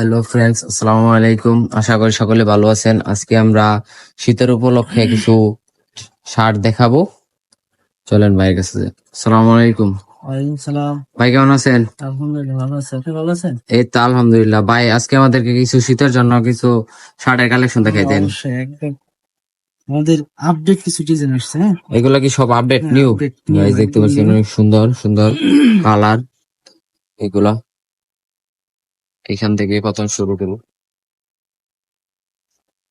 Hello friends আসসালামু আলাইকুম আশা করি সকলে ভালো আছেন। আজকে আমরা শীতের উপলক্ষে কিছু শার্ট দেখাবো। চলেন ভাইয়ের কাছে। আসসালামু আলাইকুম। ভাই কেমন আছেন? এই তো আলহামদুলিল্লাহ। ভাই আজকে আমাদেরকে কিছু শীতের জন্য কিছু শার্টের কালেকশন দেখাই দেন। একদম। আমাদের আপডেট কিছু ডিজাইন আসছে হ্যাঁ? এগুলো কি সব আপডেট হ্যাঁ, নিউ গাইস দেখতে পাচ্ছেন অনেক সুন্দর সুন্দর কালার এগুলা। এখান থেকে প্রথম শুরু করব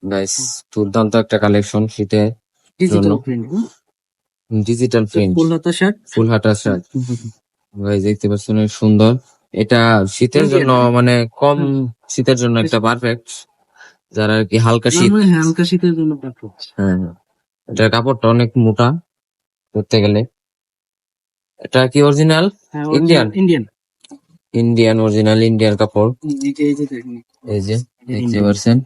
গাইস দুর্দান্ত একটা কালেকশন শীতে digital. Print digital print full হাতা শার্ট ফুল হাতা শার্ট গাইস দেখতে পাচ্ছেন সুন্দর। এটা শীতের জন্য। মানে কম শীতের জন্য একটা পারফেক্ট যারা আর কি হালকা শীত। নরমালি হালকা শীতের জন্য পারফেক্ট হ্যাঁ হ্যাঁ। এটার কাপড়টা অনেক মোটা ধরতে গেলে। এটা কি original Indian? Indian Indian original Indian কাপড়। এই যে দেখতে. পাচ্ছেন?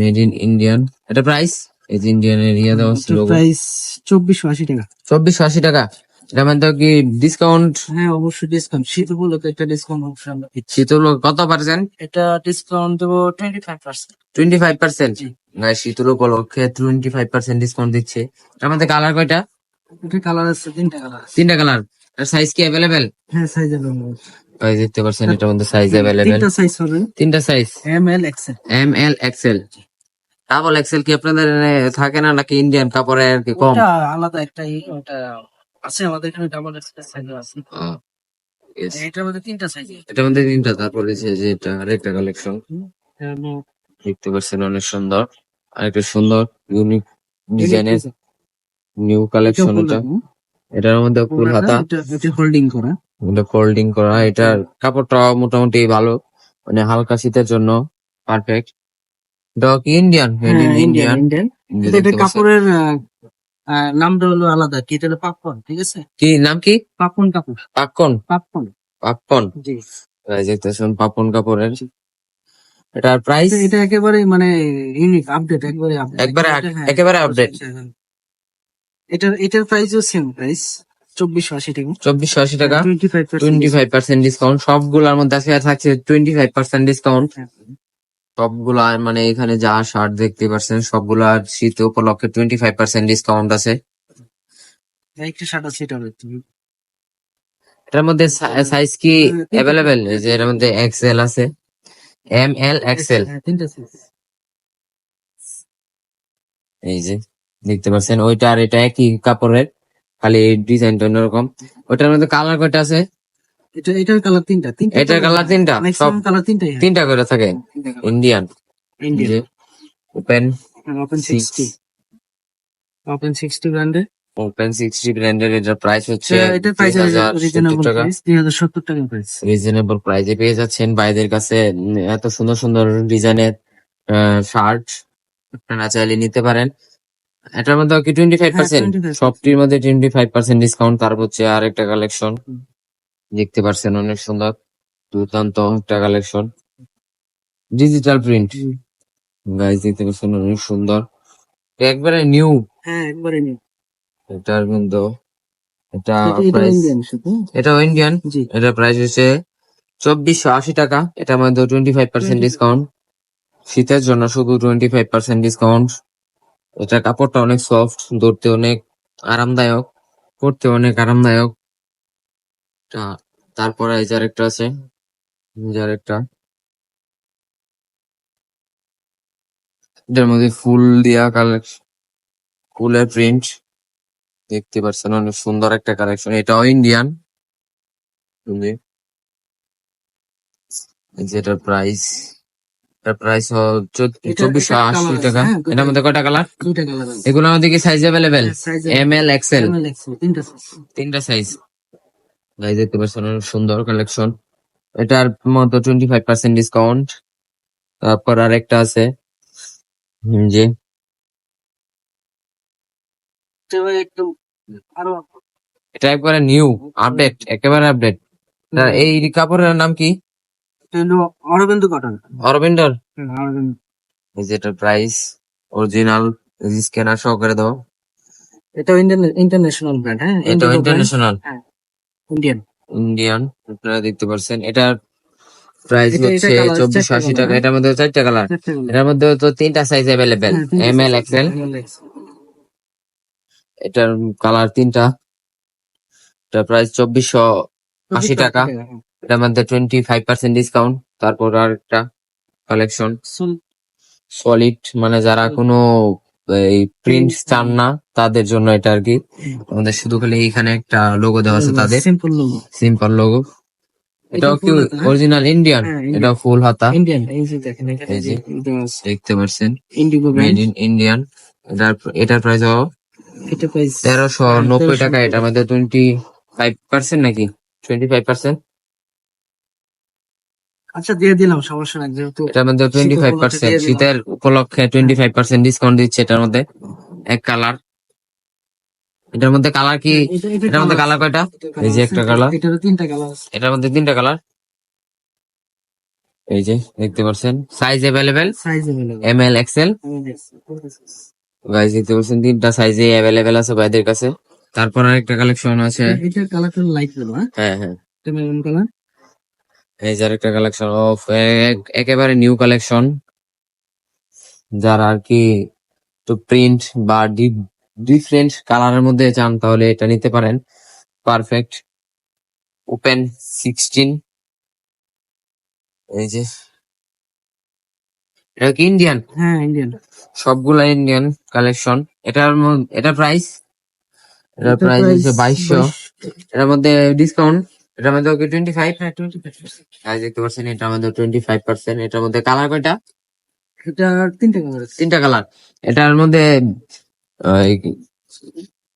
মেড ইন ইন্ডিয়ান এটা প্রাইস এই যে ইন্ডিয়ান এরিয়া দেওয়া ছিল প্রাইস চব্বিশশো আশি টাকা। চব্বিশশো আশি টাকা। এটা মানে তো কি ডিসকাউন্ট হ্যাঁ অবশ্যই ডিসকাউন্ট শীত উপলক্ষে একটা ডিসকাউন্ট অবশ্যই আমরা দিচ্ছি। শীতল কত পার্সেন্ট এটা ডিসকাউন্ট দেবো twenty five percent twenty five percent জি। শীতল উপলক্ষে টোয়েন্টি ফাইভ পার্সেন্ট ডিসকাউন্ট দিচ্ছে। এটার মধ্যে কালার কয়টা? এটা কালার আছে তিনটা কালার তিনটা কালার এর সাইজ কি অ্যাভেলেবেল হ্যাঁ সাইজ অ্যাভেলেবল দেখতে পাচ্ছেন এটার মধ্যে সাইজ অ্যাভেলেবেল তিনটা সাইজ হবে তিনটা size M L XL M L XL double XL কি আপনাদের থাকে না নাকি ইন্ডিয়ান কাপড়ের আর কি কম? ওটা আলাদা একটা ওটা আছে আমাদের এখানে ডাবল এক্সেল সাইজ আছে। yes. এটার মধ্যে তিনটা সাইজ এটার মধ্যে তিনটা তারপরে যে যে এটা আরেকটা কালেকশন দেখতে পাচ্ছেন অনেক সুন্দর। আরেকটা সুন্দর ইউনিক ডিজাইনের নিউ কালেকশন এটা। এটার মধ্যে ফুল হাতা। হোল্ডিং করা। এটা ফোল্ডিং করা। এটার কাপড়টা মোটামুটি ভালো মানে হালকা শীতের জন্য পারফেক্ট এটা কি Indian made in Indian Indian এটা কাপড়ের নামটা হলো আলাদা। কি এটা হলো পাপন ঠিক আছে? কি নাম কি? পাপন কাপড়। পাক্কন পাপন পাক্কন জি। দেখতেছেন পাপন কাপড়ের। এটার প্রাইস এটা- এটা একেবারে মানে ইউনিক আপডেট একবারে আপডেট একবারে একেবারে আপডেট এটার এটার প্রাইসও সেম প্রাইস চব্বিশশো আশি টাকা। চব্বিশশো আশি টাকা। Twenty five twenty five percent discount সবগুলোর মধ্যে আজকে থাকছে টোয়েন্টি ফাইভ পার্সেন্ট ডিসকাউন্ট সবগুলা মানে এখানে যা শার্ট দেখতে পাচ্ছেন সবগুলা শীত উপলক্ষে টোয়েন্টি ফাইভ পার্সেন্ট ডিসকাউন্ট আছে একটা শার্ট আছে এটা এটার মধ্যে সাইজ কি অ্যাভেলেবেল যে এর মধ্যে এক্সেল আছে। এম এল এক্সেল হ্যাঁ, এই যে। দেখতে পাচ্ছেন ওইটা আর এটা একই কাপড়ের খালি ডিজাইনটা অন্যরকম। ওইটার মধ্যে কালার কয়টা আছে? এটা এটার কালার তিনটা তিনটা এটার কালার তিনটা? সব কালার তিনটাই তিনটা করে থাকে? Indian Indian open open Six. Sixty open sixty ব্র্যান্ডে ওপেন সিক্সটি ব্র্যান্ডের এটার প্রাইস হচ্ছে এটার প্রাইস রিজনেবল প্রাইস দুই হাজার সত্তর টাকা প্রাইস রিজনেবল প্রাইসে পেয়ে যাচ্ছেন ভাইদের কাছে এত সুন্দর সুন্দর ডিজাইনের শার্ট আপনারা চাইলে নিতে পারেন। এটার মধ্যে কি টোয়েন্টি ফাইভ পার্সেন্ট 25% সবটির মধ্যে টোয়েন্টি ফাইভ পার্সেন্ট ডিসকাউন্ট তার হচ্ছে আরেকটা কালেকশন দেখতে পাচ্ছেন অনেক সুন্দর দুর্দান্ত একটা কালেকশন ডিজিটাল প্রিন্ট গাইজ দেখতে পাচ্ছেন অনেক সুন্দর। একবারে নিউ হ্যাঁ একবারে নিউ এটার কিন্তু এটা এটা প্রাইস ইন্ডিয়ান ইন্ডিয়ান এটা প্রাইস হচ্ছে চব্বিশশো আশি টাকা। এটার মধ্যে টোয়েন্টি ফাইভ পার্সেন্ট 25% ডিসকাউন্ট শীতের জন্য শুধু টোয়েন্টি ফাইভ পার্সেন্ট ডিসকাউন্ট এটা কাপড়টা অনেক সফট ধরতে অনেক আরামদায়ক, পরতে অনেক আরামদায়ক। তারপরে এই যে আরেকটা আছে, এই যে আরেকটা। এটার মধ্যে ফুল দিয়া কালেকশন ফুলের প্রিন্ট দেখতে পাচ্ছেন, অনেক সুন্দর একটা কালেকশন এটাও ইন্ডিয়ান যেটার প্রাইস এটার প্রাইস চব্বিশশো আশি টাকা। হ্যাঁ, এটার মধ্যে কয়টা কালার এগুলোর মধ্যে কি size available M L XL তিনটা সাইজ গাইজ দেখতে পাচ্ছেন সুন্দর কালেকশন এটার মতো টোয়েন্টি ফাইভ পার্সেন্ট ডিসকাউন্ট তারপর আরেকটা আছে। যে এটা একবারে নিউ আপডেট একেবারে আপডেট এই কাপড়ের নাম কি? অরবিন্দু কটন। অরবিন্দর? অরবিন্দু। এই যে এটার প্রাইস অরিজিনাল স্ক্যানার সহকারে দাও। এটা ইন্টারন্যাশনাল ব্র্যান্ড হ্যাঁ? এটা ইন্টারন্যাশনাল ইন্ডিয়ান ইন্ডিয়ান আপনারা দেখতে পাচ্ছেন। এটার প্রাইস হচ্ছে চব্বিশশো আশি টাকা? এটার মধ্যে চারটা কালার এটার মধ্যে তো তিনটা সাইজ অ্যাভেলেবেল তিনটে এম এল এক্সেল এটার কালার তিনটা। এটার প্রাইস চব্বিশশো আশি টাকা। এটার মধ্যে টোয়েন্টি ফাইভ পার্সেন্ট ডিসকাউন্ট তারপর আর একটা কালেকশন সলিড মানে যারা কোনো এই প্রিন্ট চান না তাদের জন্য এটা আর কি। আমাদের শুধু খালি এখানে একটা লোগো দেওয়া আছে তাদের। simple logo। সিম্পল লোগো এটাও কি হ্যাঁ? অরিজিনাল ইন্ডিয়ান এটা ফুল হাতা। Indian, এই যে দেখেন এই যে। দেখতে পাচ্ছেন? Indigo মেড ইন ইন্ডিয়ান এটার এটার প্রাইস হলো এটা নব্বই 1390 টাকা এটার মধ্যে টোয়েন্টি ফাইভ পার্সেন্ট নাকি? টোয়েন্টি ফাইভ পার্সেন্ট আচ্ছা দিয়ে দিলাম সমস্যা নাই যেহেতু এটার মধ্যে টোয়েন্টি ফাইভ উপলক্ষে পার্সেন্ট দিয়ে দিলাম। শীতের উপলক্ষে টোয়েন্টি ফাইভ পার্সেন্ট ডিসকাউন্ট দিচ্ছে এটার মধ্যে এক কালার এটার মধ্যে কালার কি এটা- এটা এটার মধ্যে colour কালার কয়টা আছে, এটা এই যে colour একটা আছে, colour। এটারও তিনটা কালার আছে এটার মধ্যে তিনটা কালার এই যে দেখতে পাচ্ছেন size available size available M L XL guys দেখতে পাচ্ছেন তিনটা সাইজে অ্যাভেলেবেল আছে ভাইদের কাছে তারপর আরেকটা কালেকশন আছে এটা কালারটা লাইট দেবো হ্যাঁ হ্যাঁ হ্যাঁ এটা মেরুন কালার এই যে আরেকটা কালেকশন অফ একেবারে নিউ কালেকশন যারা আর কি তো প্রিন্ট বা ডিফারেন্ট কালারের মধ্যে চান তাহলে এটা নিতে পারেন। পারফেক্ট ওপেন সিক্সটিন এই যে। এটা কি ইন্ডিয়ান হ্যাঁ ইন্ডিয়ান সবগুলা ইন্ডিয়ান কালেকশন এটার এটা প্রাইস এটা এটা প্রাইস হচ্ছে বাইশশো। এটার মধ্যে ডিসকাউন্ট এটার মধ্যে ওকে টোয়েন্টি ফাইভ হ্যাঁ টোয়েন্টি ফাইভ গাইজ দেখতে পাচ্ছেন এটার মধ্যে টোয়েন্টি ফাইভ পার্সেন্ট এটার মধ্যে কালার কয়টা? এটা তিনটা কালার তিনটা কালার এটার মধ্যে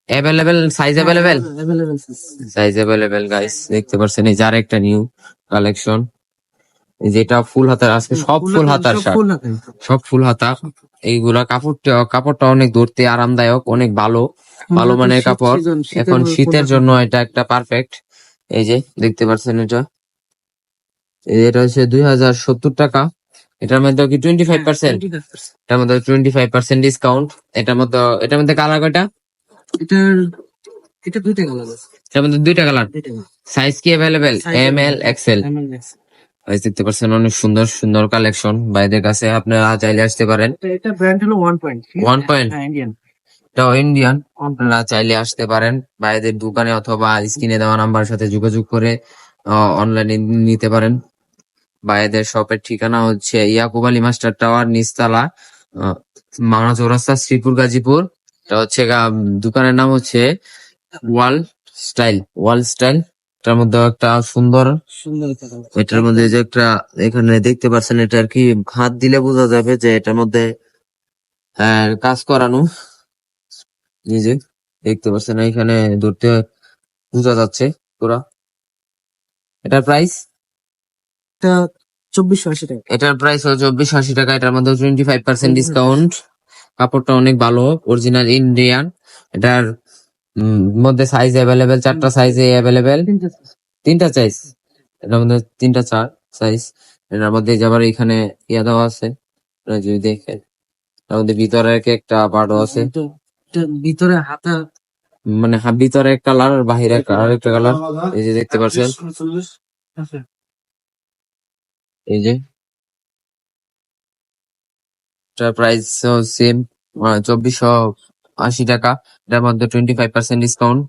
available size available size available guys দেখতে পাচ্ছেন এই যার একটা নিউ কালেকশন যেটা ফুল হাতার আজকে সব ফুল হাতার শার্ট সব ফুল হাতা। এইগুলা কাপড়টা কাপড়টা অনেক ধরতে আরামদায়ক অনেক ভালো। ভালো মানের কাপড়। এখন শীতের জন্য এটা একটা পারফেক্ট এই যে দেখতে পাচ্ছেন এটা? এটা হচ্ছে দুই হাজার সত্তর টাকা। এটার মধ্যে কি টোয়েন্টি ফাইভ পার্সেন্ট এটার মধ্যে টোয়েন্টি ফাইভ পার্সেন্ট ডিসকাউন্ট এটার মধ্যে এটার মধ্যে কালার কয়টা? এটার এটা দুইটা কালার আছে। এটার মধ্যে দুইটা কালার সাইজ কি available M L XL. Guys দেখতে পাচ্ছেন অনেক সুন্দর সুন্দর কালেকশন বাইদের কাছে আপনারা চাইলে আসতে পারেন। এটা- ব্র্যান্ড হলো ওয়ান পয়েন্ট point? হ্যাঁ ইন্ডিয়ান এটাও ইন্ডিয়ান আপনারা চাইলে আসতে পারেন। বাইদের দোকানে অথবা স্ক্রিনে দেওয়া নাম্বার সাথে যোগাযোগ করে অনলাইনে নিতে পারেন। বাইদের শপের ঠিকানা হচ্ছে ইয়াকুব আলী মাস্টার টাওয়ার নিচতলা আহ, মাওনা চৌরাস্তা শ্রীপুর গাজীপুর। এটা হচ্ছে দোকানের নাম হচ্ছে ওয়াল স্টাইল। ওয়াল স্টাইল এটার মধ্যে একটা সুন্দর এটার মধ্যে যে একটা এখানে দেখতে পাচ্ছেন এটা আর কি হাত দিলে বোঝা যাবে যে এটার মধ্যে কাজ করানো। যে দেখতে পাচ্ছেন এখানে ধরতে বোঝা যাচ্ছে পুরা এটার প্রাইস এটা চব্বিশশো আশি টাকা। এটার প্রাইস হচ্ছে চব্বিশ আশি টাকা এটার মধ্যে টোয়েন্টি ফাইভ পার্সেন্ট ডিসকাউন্ট কাপড়টা অনেক ভালো অরিজিনাল ইন্ডিয়ান এটার মধ্যে সাইজ অ্যাভেলেবেল চারটা সাইজে অ্যাভেলেবেল তিনটা সাইজ এটার মধ্যে তিনটা চার সাইজ এটার মধ্যে যাবার এখানে ইয়া দেওয়া আছে যদি দেখেন তার মধ্যে ভিতরে এক একটা পার্টও আছে। ভিতরে হাতা মানে ভিতরে এক কালার আর বাহিরে আর একটা কালার এই যে দেখতে পাচ্ছেন? এই যে। প্রাইস সেম চব্বিশশো আশি টাকা। এটার মধ্যে টোয়েন্টি ফাইভ পার্সেন্ট ডিসকাউন্ট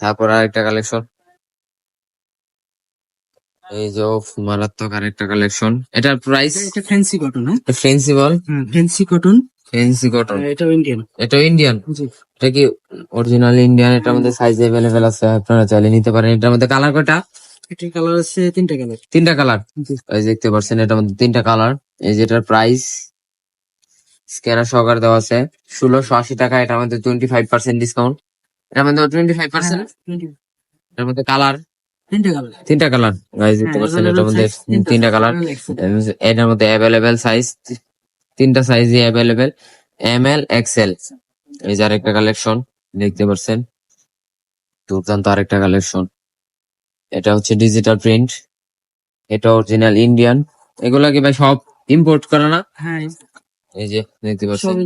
তারপর আরেকটা কালেকশন এই যে মারাত্মক আরেকটা কালেকশন এটার প্রাইস এটা- ফ্যান্সি কটন হ্যাঁ? ফ্রেন্সিবল হ্যাঁ ফ্যান্সি কটন ফেন্সি কটন। এটাও ইন্ডিয়ান এটা ইন্ডিয়ান এটা কি অরিজিনাল ইন্ডিয়ান এটার মধ্যে সাইজ অ্যাভেলেবেল আছে আপনারা চাইলে নিতে পারেন। এটার মধ্যে কালার কয়টা? এটার কালার আছে তিনটা কালার তিনটা কালার এই দেখতে পাচ্ছেন এটার মধ্যে তিনটা কালার এই যেটার প্রাইস স্ক্যানার সহকারে দেওয়া আছে। ষোলোশো আশি টাকা এটার মধ্যে টোয়েন্টি ফাইভ পার্সেন্ট ডিসকাউন্ট এটার মধ্যে টোয়েন্টি ফাইভ পার্সেন্ট এটার মধ্যে কালার তিনটা কালার তিনটা কালার গাইজ দেখতে পাচ্ছেন এটার মধ্যে তিনটা কালার এটার মধ্যে অ্যাভেলেবেল সাইজ তিনটা সাইজই অ্যাভেলেবেল এম এল এক্সেল এই যে আরেকটা কালেকশন দেখতে পাচ্ছেন? দুর্দান্ত আরেকটা কালেকশন এটা হচ্ছে ডিজিটাল প্রিন্ট এটা অরিজিনাল ইন্ডিয়ান এগুলা কি ভাই সব ইম্পোর্ট করা না? হ্যাঁ। এই যে দেখতে পাচ্ছেন?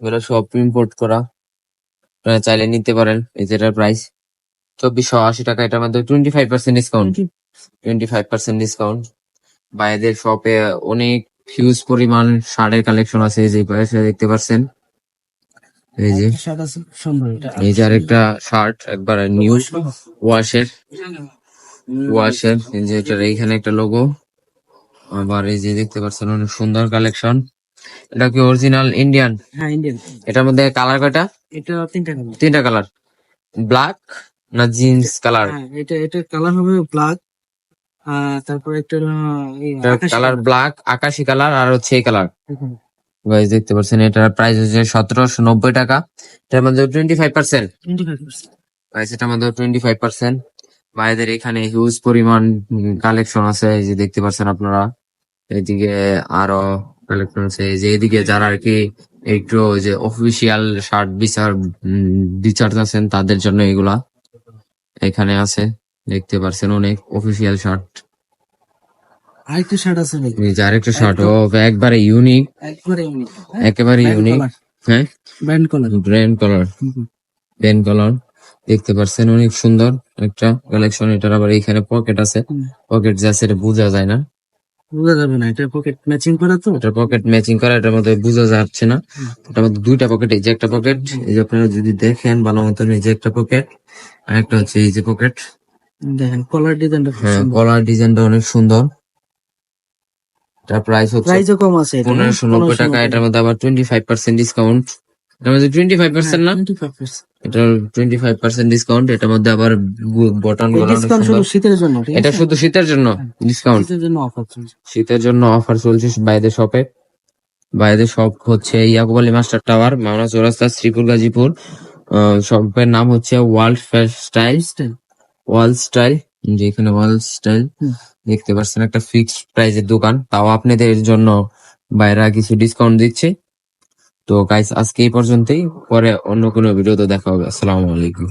এগুলো সব ইম্পোর্ট করা। আপনারা চাইলে নিতে পারেন এই যে যেটার প্রাইস চব্বিশশো আশি টাকা এটার মধ্যে twenty five percent discount twenty five percent discount বাইরের শপে অনেক হিউজ পরিমাণ শার্টের কালেকশন আছে এই যে পাশে দেখতে পাচ্ছেন। এই যে শার্ট আছে সুন্দর এটা। এই যে আরেকটা শার্ট একবার নিউ ওয়াশের ওয়াশের এই যে এটার এইখানে একটা লোগো আবার এই যে দেখতে পাচ্ছেন অনেক সুন্দর কালেকশন এটা কি অরিজিনাল ইন্ডিয়ান হ্যাঁ ইন্ডিয়ান এটার মধ্যে কালার কয়টা? এটা তিনটা কালার তিনটা কালার ব্ল্যাক না জিন্স কালার হ্যাঁ এটা এটা কালার হবে ব্ল্যাক তারপর একটা কালার ব্ল্যাক আকাশি কালার আর হচ্ছে এই কালার গাইজ দেখতে পাচ্ছেন এটার প্রাইস হচ্ছে সতেরোশো নব্বই টাকা। এটার মধ্যে টোয়েন্টি ফাইভ পার্সেন্ট 25% গাইজ এটার মধ্যে টোয়েন্টি ফাইভ পার্সেন্ট ভাইদের এখানে হিউজ পরিমাণ কালেকশন আছে এই যে দেখতে পাচ্ছেন আপনারা। এদিকে আরও কালেকশন আছে যে এদিকে যারা আর কি একটু যে অফিসিয়াল শার্ট বিচার বিচার আছেন তাদের জন্য এগুলা এখানে আছে। দেখতে পারছেন অনেক অফিসিয়াল শার্ট আরেকটা শার্ট আছে ভাই আরেকটা শার্ট ও একবারে ইউনিক একবারে ইউনিক একেবারে ইউনিক হ্যাঁ? কলার কালার কালার দেখতে পাচ্ছেন অনেক সুন্দর একটা কালেকশন এটার আবার এখানে পকেট আছে। পকেট যে আছে এটা বোঝা যায় না। বোঝা যাবে না এটা পকেট ম্যাচিং করা তো? এটার পকেট ম্যাচিং করা এটার মধ্যে বোঝা যাচ্ছে না। এটার মধ্যে দুইটা পকেট এই যে একটা পকেট এই যে আপনারা যদি দেখেন ভালো মতন এই যে একটা পকেট আর একটা হচ্ছে এই যে পকেট দেখেন কলার ডিজাইনটা হ্যাঁ কলার ডিজাইনটা অনেক সুন্দর। এটার প্রাইস হচ্ছে প্রাইসও কম আছে এটা পনেরোশো নব্বই টাকা এটার মধ্যে আবার টোয়েন্টি ফাইভ পার্সেন্ট ডিসকাউন্ট এটার মধ্যে টোয়েন্টি ফাইভ পার্সেন্ট না 25% এটা টোয়েন্টি ফাইভ পার্সেন্ট ডিসকাউন্ট এটার মধ্যে আবার বটন ডিসকাউন্ট শুধু শীতের জন্য এটা শুধু শীতের জন্য ডিসকাউন্ট শীতের জন্য অফার চলছে। শীতের জন্য অফার চলছে বাইদের শপে বাইদের শপ হচ্ছে ইয়াকুব আলী মাস্টার টাওয়ার মাওনা চৌরাস্তা শ্রীপুর গাজীপুর। শপের নাম হচ্ছে ওয়ার্ল্ড স্টাইল ওয়াল স্টাইল যেখানে ওয়াল স্টাইল দেখতে পাচ্ছেন একটা ফিক্সড প্রাইজের দোকান। তাও আপনাদের জন্য বাইরা কিছু ডিসকাউন্ট দিচ্ছে। তো গাইস আজকে এই পর্যন্তই। পরে অন্য কোনো ভিডিওতে দেখা হবে। আসসালামু আলাইকুম।